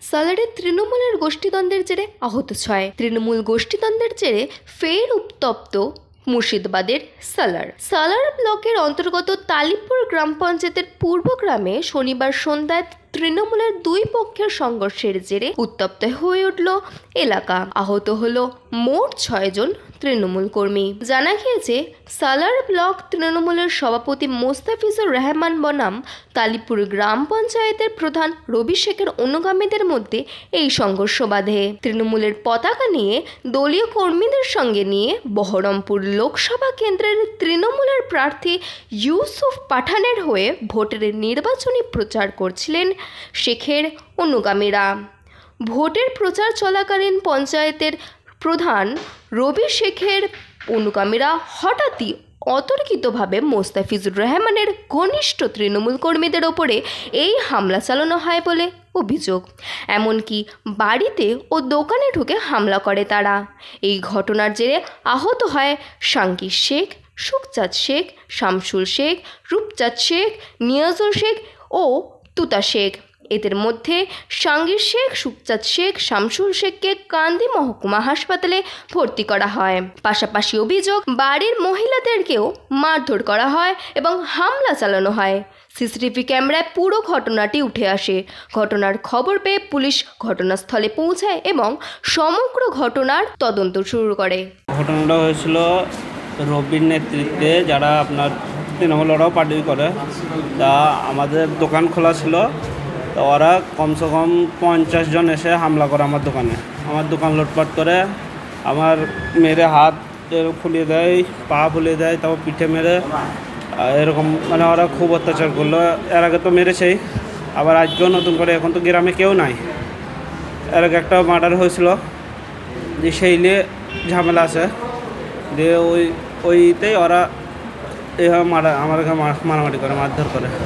সালারে তৃণমূলের গোষ্ঠীদ্বন্দ্বের জেরে আহত ছয়। তৃণমূল গোষ্ঠীদ্বন্দ্বের জেরে ফের উত্তপ্ত মুর্শিদাবাদের সালার। সালার ব্লকের অন্তর্গত তালিপুর গ্রাম পঞ্চায়েতের পূর্ব গ্রামে শনিবার সন্ধ্যায় তৃণমূলের দুই পক্ষের সংঘর্ষের জেরে উত্তপ্ত হয়ে উঠল এলাকা। আহত হল মোট ছয়জন তৃণমূল কর্মী। জানা গিয়েছে, সালার ব্লক তৃণমূলের সভাপতি মোস্তাফিজুর রহমান বনাম তালিপুর গ্রাম পঞ্চায়েতের প্রধান রবি শেখের অনুগামীদের মধ্যে এই সংঘর্ষ বাধে। তৃণমূলের পতাকা নিয়ে দলীয় কর্মীদের সঙ্গে নিয়ে বহরমপুর লোকসভা কেন্দ্রের তৃণমূলের প্রার্থী ইউসুফ পাঠানের হয়ে ভোটের নির্বাচনী প্রচার করছিলেন শেখের অনুগামীরা। ভোটের প্রচার চলাকালীন পঞ্চায়েতের প্রধান রবি শেখের অনুগামীরা হঠাৎই অতর্কিতভাবে মোস্তাফিজুর রহমানের ঘনিষ্ঠ তৃণমূল কর্মীদের ওপরে এই হামলা চালানো হয় বলে অভিযোগ। এমনকি বাড়িতে ও দোকানে ঢুকে হামলা করে তারা। এই ঘটনার জেরে আহত হয় সাঙ্কির শেখ, সুখচাঁদ শেখ, শামসুল শেখ, রূপচাঁদ শেখ, নিয়াজুল শেখ ও তুতা শেখ। এদের মধ্যে সাঙ্গীর শেখ, সুখচাঁদ শেখ, শামসুল শেখকে কান্দি মহকুমা হাসপাতালে ভর্তি করা হয়। পাশাপাশি অভিযোগ, বাড়ির মহিলাদেরকেও মারধর করা হয় এবং হামলা চালানো হয়। সিসিটিভি ক্যামেরায় পুরো ঘটনাটি উঠে আসে। ঘটনার খবর পেয়ে পুলিশ ঘটনাস্থলে পৌঁছায় এবং সমগ্র ঘটনার তদন্ত শুরু করে। ঘটনাটা হয়েছিল রবির নেতৃত্বে, যারা আপনার তৃণমূল ওরাও পার্টি করে। তা আমাদের দোকান খোলা ছিল। তো ওরা কমসে কম পঞ্চাশ জন এসে হামলা করে আমার দোকানে। আমার দোকান লুটপাট করে, আমার মেরে হাত ফুলিয়ে দেয়, পা ফুলিয়ে দেয়, তারপর পিঠে মেরে এরকম মানে ওরা খুব অত্যাচার করল। এর আগে তো মেরেছেই। আবার আজকেও নতুন করে, এখন তো গ্রামে কেউ নাই। এর আগে একটা মার্ডার হয়েছিল। যে সেই নিয়ে ঝামেলা আছে। দিয়ে ওই, ওইতেই ওরা এইভাবে মারা আমার মারামারি করে মারধর করে।